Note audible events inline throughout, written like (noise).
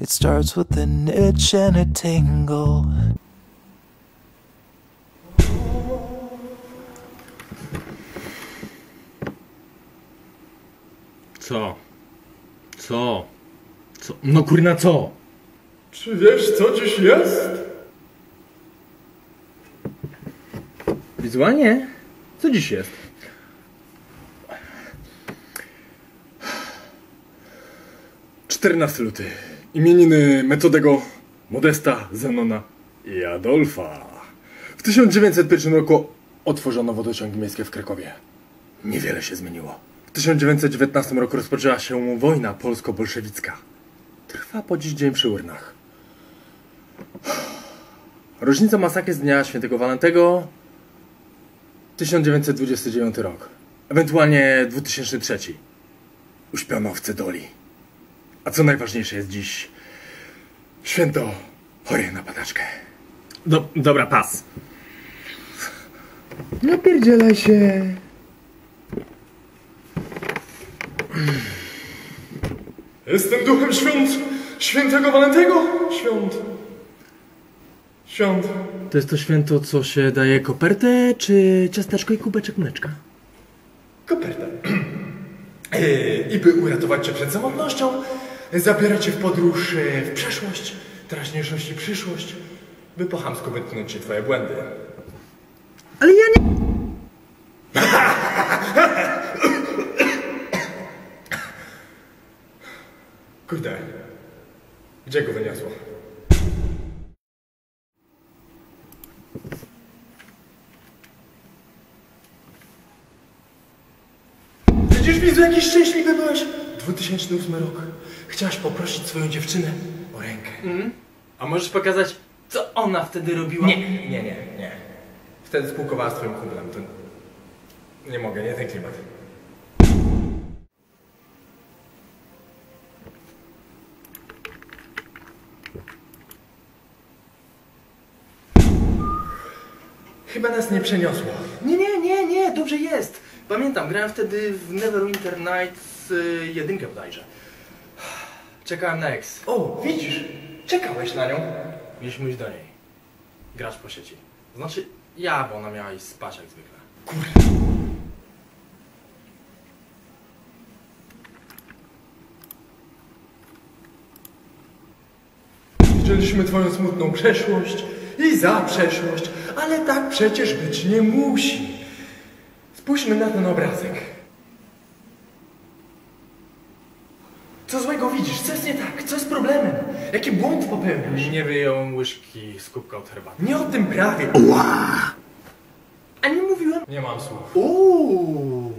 It starts with an itch and a tingle. Co? Co? Co? No kurna co? Czy wiesz, co dziś jest? Wizualnie? Co dziś jest? Czternasty luty. Imieniny Metodego, Modesta, Zenona i Adolfa. W 1901 roku otworzono wodociągi miejskie w Krakowie. Niewiele się zmieniło. W 1919 roku rozpoczęła się wojna polsko-bolszewicka. Trwa po dziś dzień przy urnach. Rocznica masakry z dnia świętego Walentego 1929 rok. Ewentualnie 2003. Uśpiono w Cedoli. A co najważniejsze jest dziś święto chorych na padaczkę. Do, dobra, pas. Napierdzielaj się. Jestem duchem świąt świętego Walentego. Świąt. Świąt. To jest to święto, co się daje kopertę, czy ciasteczko i kubeczek mleczka? Koperta. (clears throat) Eee, I by uratować cię przed samotnością, zabiorę cię w podróż w przeszłość, teraźniejszość i przyszłość, by po chamsku wytknąć ci twoje błędy. Ale ja nie... Kurde. Gdzie go wyniosło? Widzisz, Wizu, jaki szczęśliwy byłeś? 2008 rok. Chciałaś poprosić swoją dziewczynę o rękę. A możesz pokazać, co ona wtedy robiła? Nie, nie, nie, nie. Wtedy spółkowała z twoim kumplem. To... Nie mogę, nie ten klimat. Chyba nas nie przeniosło. Nie, nie, nie, nie, dobrze jest. Pamiętam, grałem wtedy w Neverwinter Nights y, jedynkę bodajże. Czekałem na ex. O, widzisz? Czekałeś na nią. Mieliśmy iść do niej. Grać po sieci. Znaczy ja, bo ona miała iść spać jak zwykle. Widzieliśmy twoją smutną przeszłość i za przeszłość, ale tak przecież być nie musi. Spójrzmy na ten obrazek. Co złego widzisz? Co jest nie tak? Co jest problemem? Jaki błąd popełniasz? Nie wyjąłem łyżki z kubka od herbaty. Nie o tym prawie. A nie mówiłem? Nie mam słów. Uuu.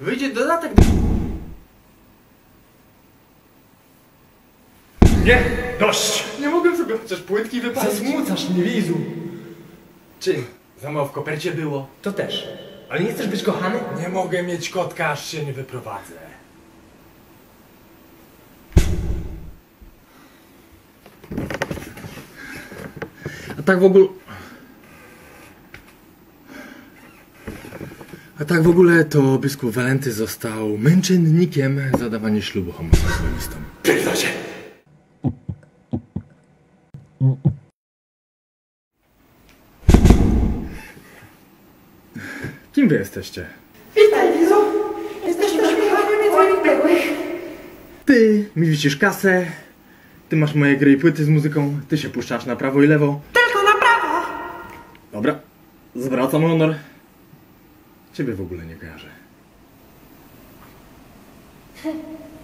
Wyjdzie dodatek do... Nie, dość! Nie mogłem sobie chociaż płytki wypalić. Zasmucasz mnie, Wizu. Czym? Za mało w kopercie było. To też. Ale nie chcesz być kochany? Nie mogę mieć kotka, aż się nie wyprowadzę. A tak w ogóle... A tak w ogóle to biskup Walenty został męczennikiem za dawanie ślubu homoseksualistom. Pierdol się! Kim wy jesteście? Witaj, Lizu. Jesteśmy szpiegami twoich byłych. Ty mi wisisz kasę, ty masz moje gry i płyty z muzyką, ty się puszczasz na prawo i lewo. Tylko na prawo. Dobra, zwracam honor. Ciebie w ogóle nie kojarzę. (laughs)